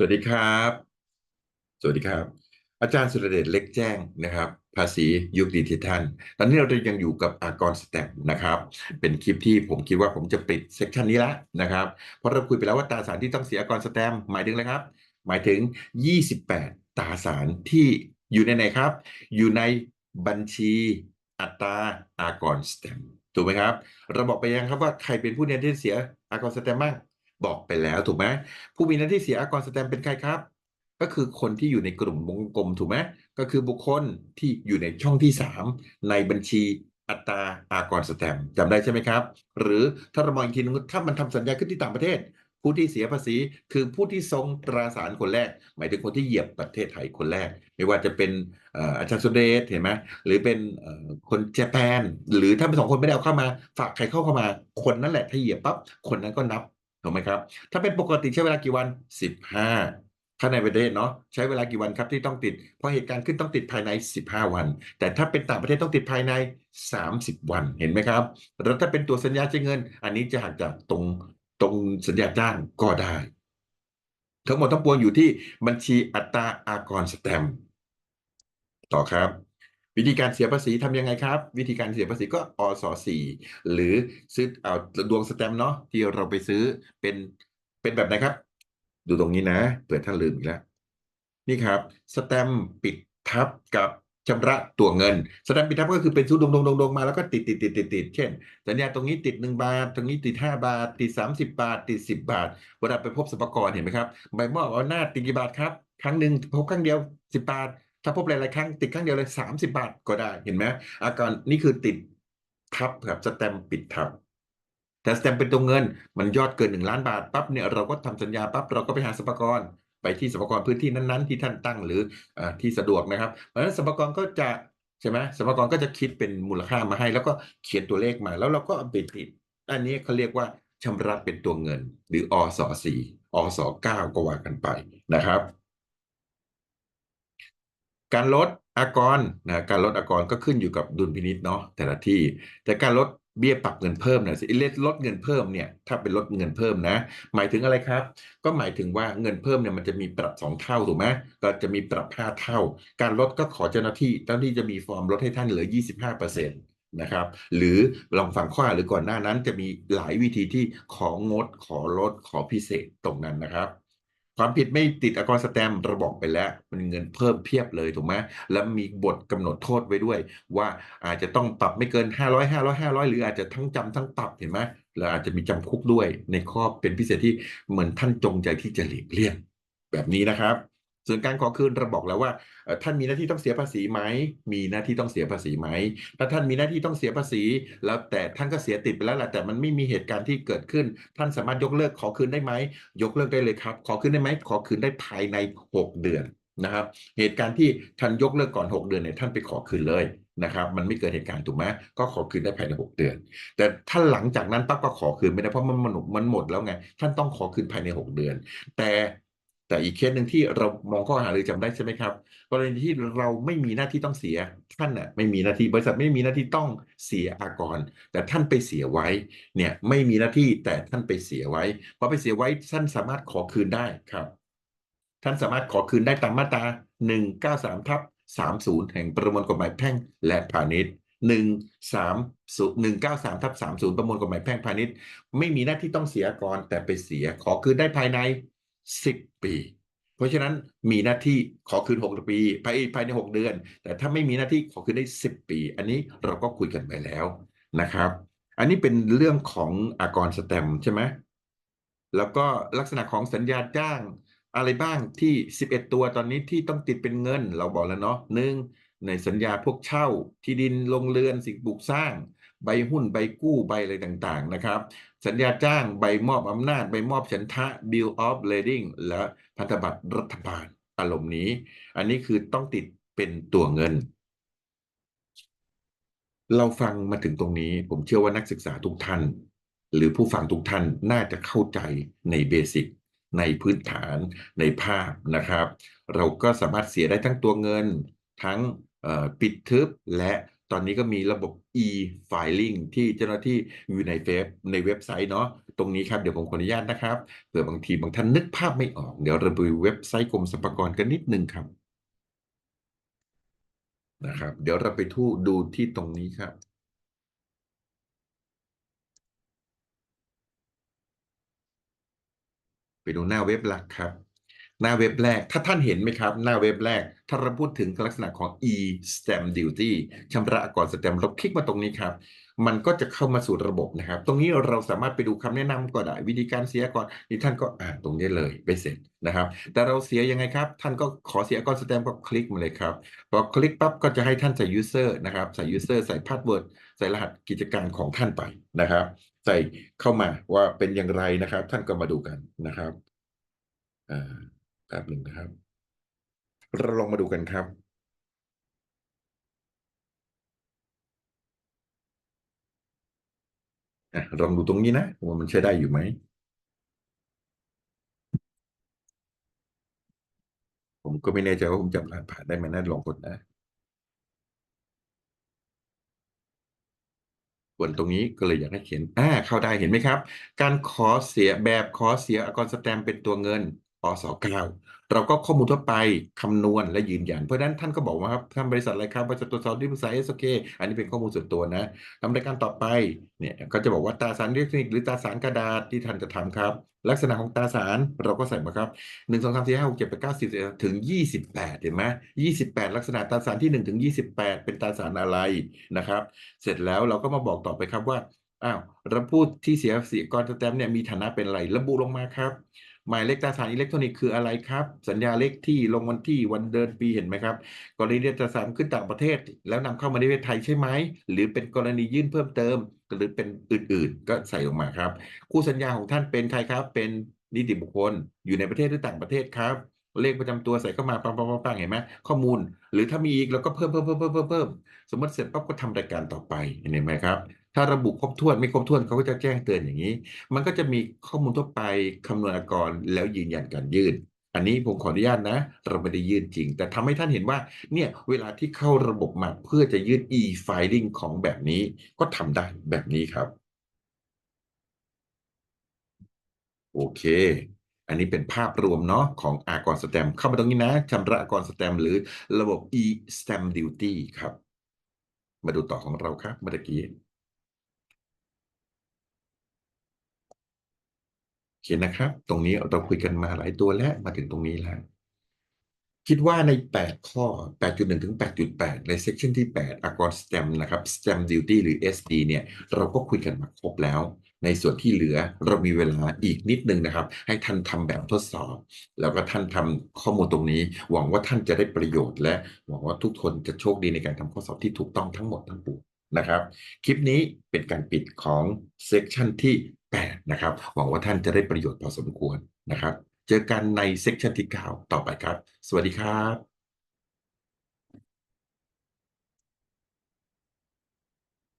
สวัสดีครับ สวัสดีครับ อาจารย์สุรเดชเล็กแจ้งนะครับ ภาษียุคดิจิทัลตอนนี้เรายังอยู่กับอากรสแตมนะครับ เป็นคลิปที่ผมคิดว่าผมจะปิดเซสชันนี้ล้วนะครับ เพราะเราคุยไปแล้วว่าตราสารที่ต้องเสียอากรสแตมหมายถึงอะไรครับ หมายถึง 28 ตราสารที่อยู่ในไหนครับ อยู่ในบัญชีอัตราอากรสแตมถูกไหมครับ เราบอกไปยังครับว่าใครเป็นผู้มีหน้าที่เสียอากรสแตมบ้าง บอกไปแล้วถูกไหมผู้มีหน้าที่เสียอากรสแตมเป็นใครครับ ก็คือคนที่อยู่ในกลุ่มวงกลมถูกไหมก็คือบุคคลที่อยู่ในช่องที่ 3 ในบัญชีอัตราอากรสแตมป์จำได้ใช่ไหมครับ หรือถ้าเรามองอีกทีนึงถ้ามันทำสัญญาขึ้นที่ต่างประเทศ ผู้ที่เสียภาษีคือผู้ที่ทรงตราสารคนแรก หมายถึงคนที่เหยียบประเทศไทยคนแรก ไม่ว่าจะเป็นอาจารย์สุเดชเห็นไหมหรือเป็นคนเจแปนหรือถ้าเป็นสองคนไม่ได้เอาเข้ามา ฝากใครเข้าเข้ามา คนนั้นแหละถ้าเหยียบปั๊บคนนั้นก็นับ ถูกไหมครับ ถ้าเป็นปกติใช้เวลากี่วัน 15 ถ้าในประเทศเนาะใช้เวลากี่วันครับที่ต้องติด เพราะเหตุการณ์ขึ้นต้องติดภายใน 15 วัน แต่ถ้าเป็นต่างประเทศต้องติดภายใน 30 วันเห็นไหมครับแล้วถ้าเป็นตัวสัญญาใช้เงิน อันนี้จะหักจากตรงตรงสัญญาจ้างก็ได้ ทั้งหมดทั้งปวงอยู่ที่บัญชีอัตราอากรสแตมต่อครับ วิธีการเสียภาษีทำยังไงครับ วิธีการเสียภาษีก็อสสี่หรือซื้อเอาดวงสแตมป์เนาะที่เราไปซื้อเป็นเป็นแบบไหนครับ ดูตรงนี้นะเผื่อท่านลืมอีกแล้วนี่ครับสแตมป์ปิดทับกับชำระตัวเงินสแตมป์ปิดทับก็คือเป็นซื้อดงดงดงดงมาแล้วก็ติดติดติดติดติดเช่นสัญญาตรงนี้ติดหนึ่งบาท ตรงนี้ติดห้าบาท ติดสามสิบาท ติดสิบบาทเวลาไปพบสรรพากรเห็นไหมครับใบมอบเอาหน้าติดกี่บาทครับ ครั้งหนึ่งพบครั้งเดียวสิบบาท ถ้าพบหลายๆครั้งติดครั้งเดียวเลยสามสิบาทก็ได้เห็นไหมอาการนี่คือติดทับครับสแตมปิดทับแต่สแตมเป็นตัวเงิน มันยอดเกินหนึ่งล้านบาทปั๊บเนี่ยเราก็ทำสัญญาปั๊บเราก็ไปหาสรรพากรไปที่สรรพากรพื้นที่นั้นๆ ที่ท่านตั้งหรืออที่สะดวกนะครับ เพราะฉะนั้นสรรพากรก็จะใช่ไหมสรรพากรก็จะคิดเป็นมูลค่ามาให้ แล้วก็เขียนตัวเลขมา แล้วเราก็เอาไปติดอันนี้เขาเรียกว่าชำระเป็นตัวเงิน หรืออสสี่อสเก้าก็ว่ากันไปนะครับ การลดอากรนะการลดอากรก็ขึ้นอยู่กับดุลพินิจเนาะแต่ละที่ แต่การลดเบี้ยปรับเงินเพิ่มเนี่ยสิลดเงินเพิ่มเนี่ยถ้าเป็นลดเงินเพิ่มนะ หมายถึงอะไรครับ ก็หมายถึงว่าเงินเพิ่มเนี่ยมันจะมีปรับสองเท่าถูกไหมก็จะมีปรับห้าเท่า การลดก็ขอเจ้าหน้าที่เจ้าหน้าที่จะมีฟอร์มลดให้ท่านเหลือยี่สิบห้าเปอร์เซ็นต์นะครับ หรือลองฟังข้อหรือก่อนหน้านั้นจะมีหลายวิธีที่ของดขอลดขอพิเศษตรงนั้นนะครับ ความผิดไม่ติดอากรสแตมเราบอกไปแล้ว มันเงินเพิ่มเพียบเลยถูกไหมแล้วมีบทกำหนดโทษไว้ด้วย ว่าอาจจะต้องปรับไม่เกิน 500 500 500 หรืออาจจะทั้งจำทั้งปรับเห็นไหมแล้วอาจจะมีจำคุกด้วยในข้อเป็นพิเศษที่เหมือนท่านจงใจที่จะหลีกเลี่ยงแบบนี้นะครับ ส่วนการขอคืนเราบอกแล้วว่าท่านมีหน้าที่ต้องเสียภาษีไหมมีหน้าที่ต้องเสียภาษีไหมถ้าท่านมีหน้าที่ต้องเสียภาษี แล้วแต่ท่านก็เสียติดไปแล้วแหละแต่มันไม่มีเหตุการณ์ที่เกิดขึ้น ท่านสามารถยกเลิกขอคืนได้ไหมยกเลิกได้เลยครับ ขอคืนได้ไหมขอคืนได้ภายใน 6 เดือนนะครับ เหตุการณ์ที่ท่านยกเลิกก่อน 6 เดือนเนี่ยท่านไปขอคืนเลยนะครับมันไม่เกิดเหตุการณ์ถูกไหมก็ขอคืนได้ภายใน 6 เดือน แต่ถ้าหลังจากนั้นปั๊บก็ขอคืนไม่ได้เพราะมันมันมันหมดแล้วไง ท่านต้องขอคืนภายใน 6 เดือน แต่ แต่อีกเคสหนึ่งที่เรามองข้อหาหรือจำได้ใช่ไหมครับกรณีที่เราไม่มีหน้าที่ต้องเสียท่านน่ะไม่มีหน้าที่บริษัทไม่มีหน้าที่ต้องเสียอากร แต่ท่านไปเสียไว้เนี่ยไม่มีหน้าที่แต่ท่านไปเสียไว้พอไปเสียไว้ท่านสามารถขอคืนได้ครับ ท่านสามารถขอคืนได้ตามมาตรา193ทับ30 แห่งประมวลกฎหมายแพ่งและพาณิชย์1 3 193ทับ30ประมวลกฎหมายแพ่งพาณิชย์ ไม่มีหน้าที่ต้องเสียก่อนแต่ไปเสียขอคืนได้ภายใน 10ปี เพราะฉะนั้นมีหน้าที่ขอคืน6ปีภายภายใน6เดือน แต่ถ้าไม่มีหน้าที่ขอคืนได้10ปี อันนี้เราก็คุยกันไปแล้วนะครับ อันนี้เป็นเรื่องของอากรสแตมใช่ไหมแล้วก็ลักษณะของสัญญาจ้างอะไรบ้างที่ 11 ตัวตอนนี้ที่ต้องติดเป็นเงิน เราบอกแล้วเนาะหนึ่งในสัญญาพวกเช่าที่ดินลงเรือนสิ่งปลูกสร้าง ใบหุ้นใบกู้ใบอะไรต่างๆนะครับ สัญญาจ้างใบมอบอำนาจ ใบมอบฉันทะ bill of lading และพันธบัตรรัฐบาลอารมณ์นี้ อันนี้คือต้องติดเป็นตัวเงิน เราฟังมาถึงตรงนี้ ผมเชื่อว่านักศึกษาทุกท่าน หรือผู้ฟังทุกท่านน่าจะเข้าใจในเบสิกในพื้นฐานในภาพนะครับ เราก็สามารถเสียได้ทั้งตัวเงิน ทั้งปิดทึบและ ตอนนี้ก็มีระบบ e-filing ที่เจ้าหน้าที่อยู่ในเฟซในเว็บไซต์เนาะตรงนี้ครับเดี๋ยวผมขออนุญาตนะครับเผื่อบางทีบางท่านนึกภาพไม่ออก เดี๋ยวเราไปเว็บไซต์กรมสรรพากรกันนิดนึงครับนะครับ เดี๋ยวเราไปทูดูที่ตรงนี้ครับไปดูหน้าเว็บหลักครับ หน้าเว็บแรก ถ้าท่านเห็นไหมครับ หน้าเว็บแรก ถ้าเราพูดถึงลักษณะของ e-stamp duty ชำระก่อนสแตมป์เราคลิกมาตรงนี้ครับ มันก็จะเข้ามาสู่ระบบนะครับ ตรงนี้เราสามารถไปดูคำแนะนำก็ได้ วิธีการเสียก่อนนี่ท่านก็อ่านตรงนี้เลยไปเสร็จนะครับ แต่เราเสียยังไงครับ ท่านก็ขอเสียก่อนสแตมป์ก็คลิกมาเลยครับพอคลิกปั๊บก็จะให้ท่านใส่ user นะครับ ใส่ user ใส่ password ใส่รหัสกิจการของท่านไปนะครับ ใส่เข้ามาว่าเป็นอย่างไรนะครับ ท่านก็มาดูกันนะครับอ่า แป๊บหนึ่งนะครับ เราลองมาดูกันครับลองดูตรงนี้นะว่ามันใช้ได้อยู่ไหม ผมก็ไม่แน่ใจว่าผมจะผ่านผ่านได้ไหมนะลองกดนะกดตรงนี้ก็เลยอยากให้เขียนอ่าเข้าได้เห็นไหมครับ การขอเสียแบบขอเสียอากรสแตมเป็นตัวเงิน ปสเก้าเราก็ข้อมูลทั่วไปคำนวณและยืนยัน เพราะฉะนั้นท่านก็บอกว่าครับทำบริษัทอะไรครับบริษัทตรวจสอบที่ปรึกษา SOK อันนี้เป็นข้อมูลส่วนตัวนะทำรายการต่อไปเนี่ยก็จะบอกว่าตาสารอิเล็กทรอนิกส์หรือตาสารกระดาษที่ท่านจะทำครับ ลักษณะของตาสารเราก็ใส่มาครับหนึ่งสองสามสี่ห้าหกเจ็ดแปดเก้าสิบถึงยี่สิบแปดเห็นไหมยี่สิบแปดลักษณะตาสารที่หนึ่งถึงยี่สิบแปดเป็นตาสารอะไรนะครับ เสร็จแล้วเราก็มาบอกต่อไปครับว่าอ้าวเราพูดที่เสียเสียกรสแตมเนี่ยมีฐานะเป็นอะไรระบุลงมาครับ หมายเลขตราสารอิเล็กทรอนิกส์คืออะไรครับ สัญญาเลขที่ลงวันที่วันเดือนปีเห็นไหมครับกรณีตราสารขึ้นต่างประเทศ แล้วนำเข้ามาในประเทศไทยใช่ไหมหรือเป็นกรณียื่นเพิ่มเติมหรือเป็นอื่นๆ ก็ใส่ลงมาครับ คู่สัญญาของท่านเป็นใครครับ เป็นนิติบุคคลอยู่ในประเทศหรือต่างประเทศครับเลขประจำตัวใส่เข้ามาปังปังปังปังเห็นไหมข้อมูล หรือถ้ามีอีกเราก็เพิ่มเพิ่มเพิ่มเพิ่มเพิ่มเพิ่มสมมติเสร็จปั๊บก็ทำรายการต่อไปเห็นไหมครับ ถ้าระบุครบถ้วนไม่ครบถ้วนเขาก็จะแจ้งเตือนอย่างนี้ มันก็จะมีข้อมูลทั่วไปคำนวณอากรแล้วยืนยันการยื่น อันนี้ผมขออนุญาตนะ เราไม่ได้ยื่นจริง แต่ทำให้ท่านเห็นว่าเนี่ยเวลาที่เข้าระบบมาเพื่อจะยื่น e-filing ของแบบนี้ก็ทำได้แบบนี้ครับ โอเคอันนี้เป็นภาพรวมเนาะของอากรสแตมเข้ามาตรงนี้นะชำระอากรสแตมหรือระบบ e-stamp duty ครับ มาดูต่อของเราครับเมื่อกี้ โอเคนะครับ ตรงนี้เราคุยกันมาหลายตัวแล้วมาถึงตรงนี้แล้ว คิดว่าใน 8 ข้อ 8.1 ถึง 8.8 ในเซ c ชันที่8อากรสแตมนะครับ stamp duty หรือ SD เนี่ย เราก็คุยกันมาครบแล้ว ในส่วนที่เหลือเรามีเวลาอีกนิดนึงนะครับ ให้ท่านทำแบบทดสอบ แล้วก็ท่านทำข้อมูลตรงนี้ หวังว่าท่านจะได้ประโยชน์และหวังว่าทุกคนจะโชคดีในการทำข้อสอบที่ถูกต้องทั้งหมดทั้งปวง นะครับ คลิปนี้เป็นการปิดของเซกชันที่ 8 นะครับ หวังว่าท่านจะได้ประโยชน์พอสมควรนะครับ เจอกันในเซกชันที่ 9 ต่อไปครับ สวัสดีครับ